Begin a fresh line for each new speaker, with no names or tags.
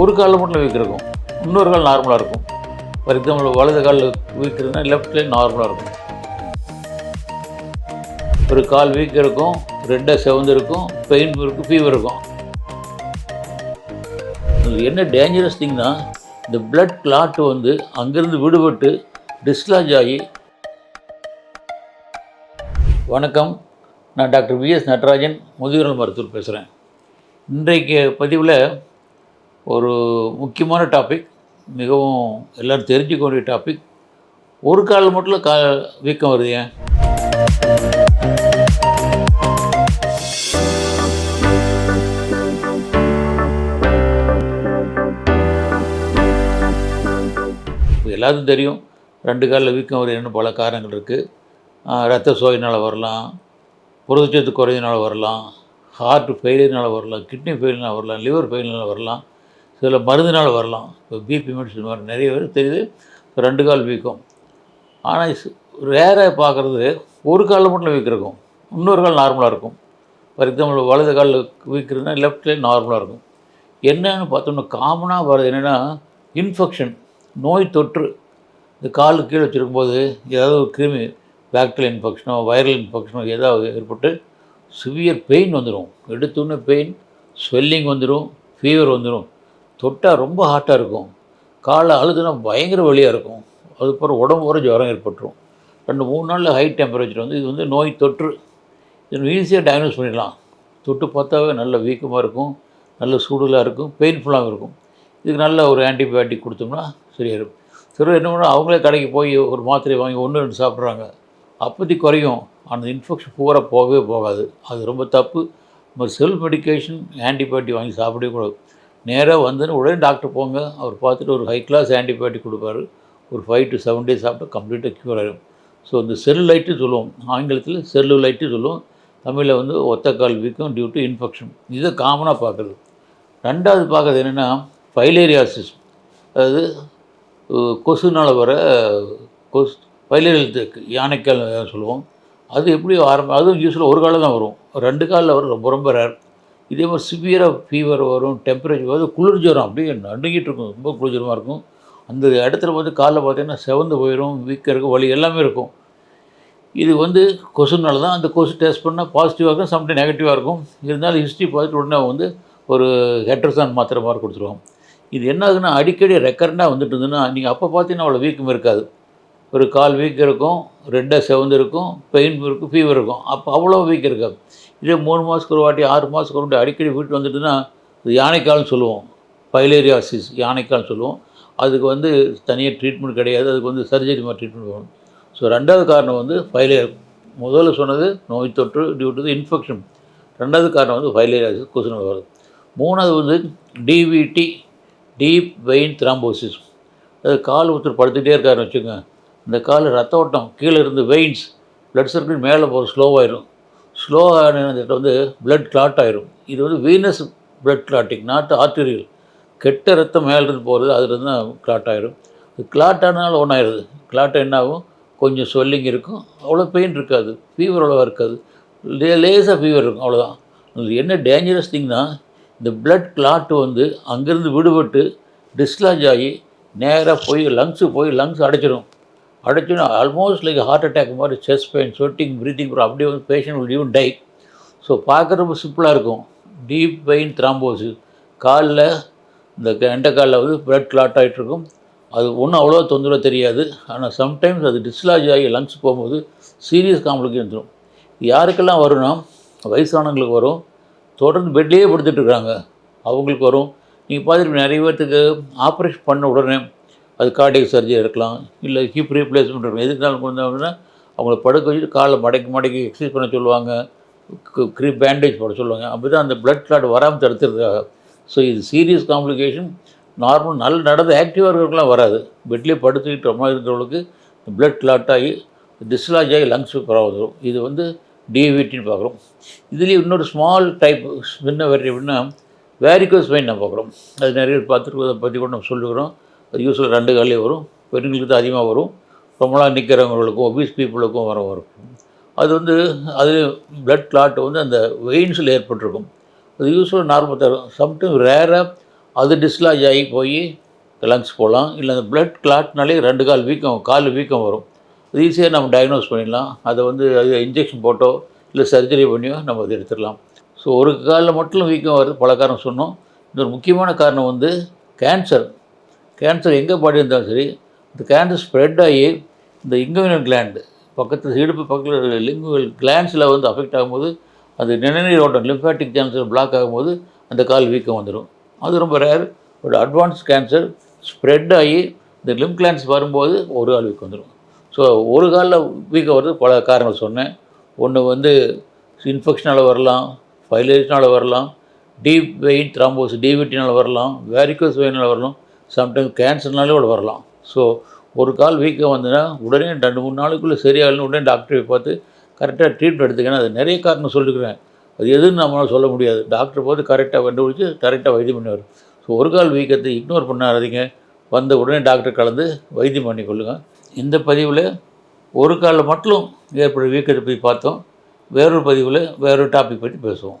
ஒரு காலில் மட்டும் வீக் இருக்கும் இன்னொரு கால் நார்மலாக இருக்கும். ஃபார் எக்ஸாம்பிள் வலது காலில் வீக் இருந்தால் லெஃப்ட் நார்மலாக இருக்கும். ஒரு கால் வீக் இருக்கும் ரெட்டாக செவந்து இருக்கும் பெயின் இருக்கும் ஃபீவர் இருக்கும். என்ன டேஞ்சரஸ் திங்னா இந்த பிளட் கிளாட் வந்து அங்கேருந்து விடுபட்டு டிஸ்லாஜ் ஆகி வணக்கம். நான் டாக்டர் விஎஸ் நடராஜன் முதியோர் மருத்துவர் பேசுகிறேன் இன்றைக்கு பதிவில் ஒரு முக்கியமான டாபிக் மிகவும் எல்லோரும் தெரிஞ்சுக்க வேண்டிய டாபிக் ஒரு கால் மட்டும் கா வீக்கம் வருது ஏன்? எல்லாத்துக்கும் தெரியும் ரெண்டு காலில் வீக்கம் வருதுன்னு பல காரணங்கள் இருக்குது ரத்த சோயினால் வரலாம் புரதச்சத்து குறையினால் வரலாம் ஹார்ட் ஃபெயிலியர்னால் வரலாம் கிட்னி ஃபெயிலியர்னால வரலாம் லிவர் ஃபெயிலியர்னால வரலாம். சில மருந்தினால் வரலாம். இப்போ பிபி மெடிசன் மாதிரி நிறைய பேர் தெரியுது. ரெண்டு கால் வீக்கம். ஆனால் ரேராக பார்க்குறது ஒரு காலில் மட்டும் வீக் இருக்கும் இன்னொரு கால் நார்மலாக இருக்கும். ஃபார் எக்ஸாம்பிள் வலது காலில் வீக் இருந்தால் லெஃப்ட் லைன் நார்மலாக இருக்கும். என்னன்னு பார்த்தோம்னா காமனாக வர்றது என்னென்னா இன்ஃபெக்ஷன் நோய் தொற்று. இந்த காலு கீழே வச்சுருக்கும்போது ஏதாவது ஒரு கிருமி பாக்டீரியல் இன்ஃபெக்ஷனோ வைரல் இன்ஃபெக்ஷனோ ஏதாவது ஏற்பட்டு சிவியர் பெயின் வந்துடும் எடுத்தோன்னே பெயின் ஸ்வெல்லிங் வந்துடும் ஃபீவர் வந்துடும் தொட்டால் ரொம்ப ஹாட்டாக இருக்கும். காலை அழுதுனா பயங்கர வழியாக இருக்கும். அதுக்கப்புறம் உடம்பு வர ஜுரம் ஏற்பட்டுரும். ரெண்டு மூணு நாளில் ஹை டெம்பரேச்சர் வந்து இது வந்து நோய் தொற்று. இது ஈஸியாக டயக்னோஸ் பண்ணிடலாம் தொட்டு பார்த்தாவே நல்ல வீக்கமாக இருக்கும். நல்ல சூடலாக இருக்கும். பெயின்ஃபுல்லாகவும் இருக்கும். இதுக்கு நல்ல ஒரு ஆன்டிபயோட்டிக் கொடுத்தோம்னா சரியாயிடும் சிலர் என்ன பண்ணால் அவங்களே கடைக்கு போய் ஒரு மாத்திரை வாங்கி ஒன்று ரெண்டு சாப்பிட்றாங்க. அப்போதி குறையும். அந்த இன்ஃபெக்ஷன் பூரா போகவே போகாது. அது ரொம்ப தப்பு. நம்ம செல்ஃப் மெடிக்கேஷன் ஆன்டிபயோட்டிக் வாங்கி சாப்பிடவே கூடாது. நேராக வந்துன்னு உடனே டாக்டர் போங்க. அவர் பார்த்துட்டு ஒரு ஹை கிளாஸ் ஆன்டிபயோட்டிக் கொடுப்பாரு. ஒரு ஃபைவ் டு செவன் டேஸ் சாப்பிட்டா கம்ப்ளீட்டாக க்யூர் ஆகிடும் ஸோ இந்த செல்லுலைட்டு சொல்லுவோம். ஆங்கிலத்தில் செல்லுலைட்டு சொல்லுவோம். தமிழில் வந்து ஒத்தக்கால் வீக்கம் டியூ டு இன்ஃபெக்ஷன் இதை காமனாக பார்க்குறது. ரெண்டாவது பார்க்குறது என்னென்னா ஃபைலேரியாசிஸ் அதாவது கொசுனால் வர கொசு ஃபைலேரியல் யானைக்கால் சொல்லுவோம். அது எப்படி ஆரம்ப அதுவும் யூஸ்வலாக ஒரு காலம் தான் வரும். ரெண்டு காலில் வரும் ரொம்ப ரொம்ப ரேர் இதே மாதிரி சிவியராக ஃபீவர் வரும் டெம்பரேச்சர் வரும் குளிர் ஜுரம் அப்படியே நடுங்கிட்டு இருக்கும். ரொம்ப குளிர்ஜுரமாக இருக்கும். அந்த இடத்துல வந்து காலில் பார்த்தீங்கன்னா செவந்து போயிடும் வீக்காக இருக்கும் வலி எல்லாமே இருக்கும். இது வந்து கொசுனால தான் அந்த கொசு டெஸ்ட் பண்ணால் பாசிட்டிவாக இருக்கும் சம்டைம் நெகட்டிவாக இருக்கும். இருந்தாலும் ஹிஸ்ட்ரி பார்த்துட்டு உடனே வந்து ஒரு ஹெட்ரசான் மாத்திரை மாதிரி கொடுத்துருவோம் இது என்ன ஆகுதுன்னா அடிக்கடி ரெக்கரண்டாக வந்துட்டு இருந்ததுன்னா நீங்கள் அப்போ பார்த்தீங்கன்னா அவ்வளோ வீக்கம் இருக்காது. ஒரு கால் வீக் இருக்கும் ரெட்டாக செவந்து இருக்கும் பெயின் இருக்கும் ஃபீவர் இருக்கும். அப்போ அவ்வளோ வீக் இருக்காது. இதே மூணு மாதத்துக்கு ஒரு வாட்டி ஆறு மாதத்துக்கு ஒரு வாட்டி அடிக்கடி வீட்டில் வந்துட்டுன்னா இது யானைக்கால்னு சொல்லுவோம். பைலேரியாசிஸ் யானைக்கால்னு சொல்லுவோம். அதுக்கு வந்து தனியாக ட்ரீட்மெண்ட் கிடையாது. அதுக்கு வந்து சர்ஜரி மாதிரி ட்ரீட்மெண்ட் வேணும். ஸோ ரெண்டாவது காரணம் வந்து ஃபைலேர் முதல்ல சொன்னது நோய் தொற்று டியூ டு இன்ஃபெக்ஷன் ரெண்டாவது காரணம் வந்து ஃபைலேரியாசிஸ் கொசுனால் வருது மூணாவது வந்து டிவிடி டீப் வெயின் த்ராம்போசிஸ் அது கால் ஒருத்தர் படுத்துகிட்டே இருக்காருன்னு வச்சுக்கோங்க. இந்த கால் ரத்த ஓட்டம் கீழே இருந்து வெயின்ஸ் ப்ளட் சர்க்கிள் மேலே போகிற ஸ்லோவாயிடும் ஸ்லோ ஆனதுட்டு வந்து பிளட் கிளாட் ஆயிரும். இது வந்து venous blood clotting not arterial கெட்ட ரத்தம் மேலிருந்து போகிறது அதுலேருந்து தான் கிளாட் ஆயிரும். கிளாட் ஆனாலும் ஒன்றாயிருது கிளாட் என்ன ஆகும் கொஞ்சம் ஸ்வெல்லிங் இருக்கும். அவ்வளோ பெயின் இருக்காது. ஃபீவர் அவ்வளோவா இருக்காது. லே லேசாக ஃபீவர் இருக்கும். அவ்வளோதான் அது என்ன டேஞ்சரஸ் திங்னா இந்த பிளட் clot வந்து அங்கேருந்து விடுபட்டு டிஸ்லாஜ் ஆகி நேராக போய் லங்ஸு போய் லங்ஸ் அடைச்சிடும் அடைச்சுன்னா ஆல்மோஸ்ட் லைக் ஹார்ட் அட்டாக் மாதிரி செஸ்ட் பெயின் ஸ்வெட்டிங் ப்ரீத்திங் அப்படியே வந்து patient will even die so பார்க்க ரொம்ப சிம்பிளாக இருக்கும். டீப் பெயின் த்ராம்போசிஸ் காலில் இந்த எண்டக்காலில் வந்து பிளட் கிளாட் ஆகிட்டு இருக்கும். அது ஒன்றும் அவ்வளோ தொந்தரவு தெரியாது. ஆனால் சம்டைம்ஸ் அது டிஸ்லாஜ் ஆகி லங்ஸ் போகும்போது சீரியஸ் காம்ப்ளிகேஷன் வந்துடும் யாருக்கெல்லாம் வரும்னா வயசானவங்களுக்கு வரும். தொடர்ந்து பெட்லேயே படுத்துட்டு இருக்கிறாங்க அவங்களுக்கு வரும். நீங்கள் பார்த்துட்டு நிறைய பேர்த்துக்கு ஆப்ரேஷன் பண்ண உடனே அது கார்டியக் சர்ஜரி இருக்கலாம் இல்லை ஹிப் ரீப்ளேஸ்மெண்ட் இருக்கும் எதுக்குனாலும் கொண்டு அப்படின்னா அவங்கள படுக்க வச்சுட்டு காலை மடக்கி மடக்கி எக்ஸசைஸ் பண்ண சொல்லுவாங்க. க்ரீ பேண்டேஜ் போட சொல்லுவாங்க. அப்படி தான் அந்த பிளட் கிளாட் வராமல் தடுத்துறதுக்காக. ஸோ இது சீரியஸ் காம்ப்ளிகேஷன் நார்மல் நல்ல நடந்த ஆக்டிவாக இருக்கிறவங்களாம் வராது. பெட்லேயே படுத்துக்கிட்டு ரொம்ப இருக்கிறவங்களுக்கு பிளட் கிளாட் ஆகி டிஸ்லாஜ் ஆகி லங்ஸ் ப்ராப்ளம் இது வந்து டிவிட்டின்னு பார்க்குறோம். இதுலேயும் இன்னொரு ஸ்மால் டைப் சின்ன வெரைட்டி அப்படின்னா வேரிகோஸ் வெயின் நம்ம பார்க்குறோம். அது நிறைய பேர் பார்த்துட்டு அதை பற்றி கூட நம்ம சொல்லுகிறோம் அது ரெண்டு காலையும் வரும். பெண்களுக்கு தான் அதிகமாக வரும். ரொம்ப நாள் நிற்கிறவங்களுக்கும் ஒபீஸ் பீப்புளுக்கும் வர வரும். அது வந்து அது பிளட் கிளாட் வந்து அந்த வெயின்ஸில் ஏற்பட்டிருக்கும். அது யூஸ்வலாக நார்மல் தரும். சம்டைம் ரேராக அது டிஸ்லாஜ் ஆகி போய் லங்ஸ் போகலாம். இல்லை அந்த பிளட் கிளாட்னாலே ரெண்டு கால் வீக்கம் கால் வீக்கம் வரும். அது ஈஸியாக நம்ம டயக்னோஸ் பண்ணிடலாம். அதை வந்து அது இன்ஜெக்ஷன் போட்டோ இல்லை சர்ஜரி பண்ணியோ நம்ம அதை எடுத்துடலாம். ஸோ ஒரு காலில் மட்டும் வீக்கம் வருது. பல காரணம் சொன்னோம். இன்னொரு முக்கியமான காரணம் வந்து கேன்சர் கேன்சர் எங்கே பாடி இருந்தாலும் சரி இந்த கேன்சர் ஸ்ப்ரெட் ஆகி இந்த இங்கோவினல் கிளாண்டு பக்கத்தில் இடுப்பு பக்கத்தில் லிங்குவல் கிளாண்ட்ஸில் வந்து அஃபெக்ட் ஆகும்போது அது நிணநீர் ஓட்டம் லிம்ஃபேட்டிக் கேன்சர் பிளாக் ஆகும்போது அந்த கால் வீக்கம் வந்துடும். அது ரொம்ப ரேர் ஒரு அட்வான்ஸ் கேன்சர் ஸ்ப்ரெட் ஆகி இந்த லிம் கிளான்ஸ் வரும்போது ஒரு கால் வீக்கம் வந்துடும். ஸோ ஒரு காலில் வீக்கம் வருது பல காரணங்கள் சொன்னேன். ஒன்று வந்து இன்ஃபெக்ஷனால் வரலாம் ஃபைலேஷனால் வரலாம் டீப் வெயின் த்ராம்போஸ் டிவிட்டினால் வரலாம் வேரிக்கோஸ் வெயினால் வரலாம் சம்டைம் கேன்சர்னாலே கூட வரலாம். ஸோ ஒரு கால் வீக்கம் வந்துன்னா உடனே ரெண்டு மூணு நாளுக்குள்ளே சரியாகலன்னு உடனே டாக்டரை பார்த்து கரெக்டாக ட்ரீட்மெண்ட் எடுத்துக்கணும் அது நிறைய காரணம் சொல்லிக்கிறேன் அது எதுன்னு நம்மளால் சொல்ல முடியாது. டாக்டர் பார்த்து கரெக்டாக கண்டுபிடிச்சி கரெக்டாக வைத்தியம் பண்ணுவார். ஸோ ஒரு கால் வீக்கத்தை இக்னோர் பண்ணாதீங்க. வந்த உடனே டாக்டர் கலந்து வைத்தியம் பண்ணி கொள்ளுங்கள் இந்த பதிவில் ஒரு காலில் மட்டும் ஏற்படுற வீக்கத்தை பற்றி பார்த்தோம். வேறொரு பதிவில் வேறொரு டாபிக் பற்றி பேசுவோம்.